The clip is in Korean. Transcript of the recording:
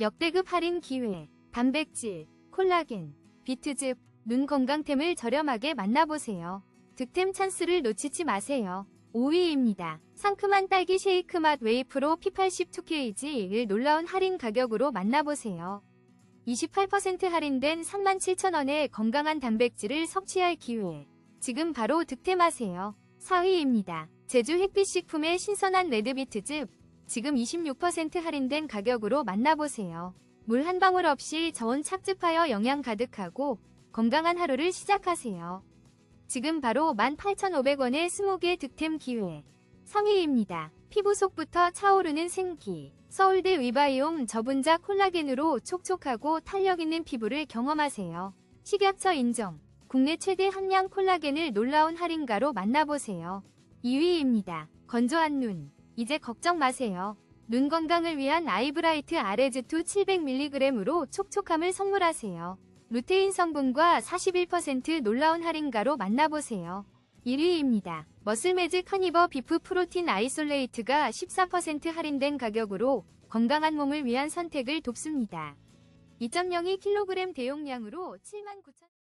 역대급 할인 기회, 단백질, 콜라겐, 비트즙, 눈 건강템을 저렴하게 만나보세요. 득템 찬스를 놓치지 마세요. 5위입니다. 상큼한 딸기 쉐이크 맛 웨이프로 P82kg를 놀라운 할인 가격으로 만나보세요. 28% 할인된 37,000원의 건강한 단백질을 섭취할 기회. 지금 바로 득템하세요. 4위입니다. 제주 햇빛 식품의 신선한 레드비트즙. 지금 26% 할인된 가격으로 만나보세요. 물 한 방울 없이 저온 착즙하여 영양 가득하고 건강한 하루를 시작하세요. 지금 바로 18,500원의 20개 득템 기회. 3위입니다. 피부 속부터 차오르는 생기. 서울대 위바이옴 저분자 콜라겐으로 촉촉하고 탄력 있는 피부를 경험하세요. 식약처 인정. 국내 최대 함량 콜라겐을 놀라운 할인가로 만나보세요. 2위입니다. 건조한 눈. 이제 걱정 마세요. 눈 건강을 위한 아이브라이트 아레즈2 700mg으로 촉촉함을 선물하세요. 루테인 성분과 41% 놀라운 할인가로 만나보세요. 1위입니다. 머슬매직 허니버 비프 프로틴 아이솔레이트가 14% 할인된 가격으로 건강한 몸을 위한 선택을 돕습니다. 2.02kg 대용량으로 79,000